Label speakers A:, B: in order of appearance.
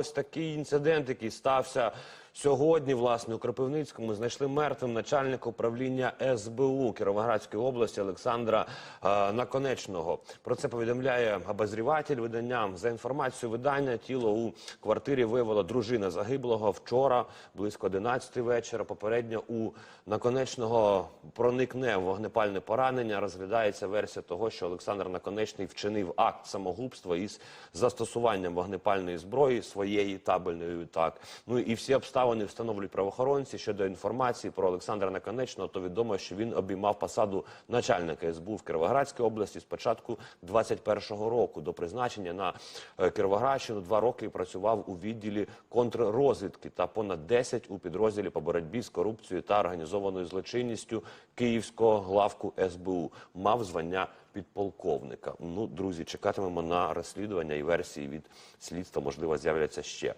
A: ось такий інцидент, який стався сьогодні. Власне у Кропивницькому знайшли мертвим начальника управління СБУ Кіровоградської області Олександра е, Наконечного. Про це повідомляє обозріватель видання. За інформацією видання, тіло у квартирі виявила дружина загиблого вчора близько 11 вечора. Попередньо у Наконечного проникне вогнепальне поранення. Розглядається версія того, що Олександр Наконечний вчинив акт самогубства із застосуванням вогнепальної зброї своєї табельної так. Ну і всі обставини встановлюють правоохоронці щодо інформації про Олександра Наконечного. То відомо, що він обіймав посаду начальника СБУ в Кіровоградській області з початку 21-го року. До призначення на е, Кіровоградщину два роки працював у відділі контррозвідки та понад 10 у підрозділі по боротьбі з корупцією та організованою злочинністю Київського главку СБУ. Мав звання підполковника. Ну, друзі, чекатимемо на розслідування і версії від слідства. Можливо, з'являться ще.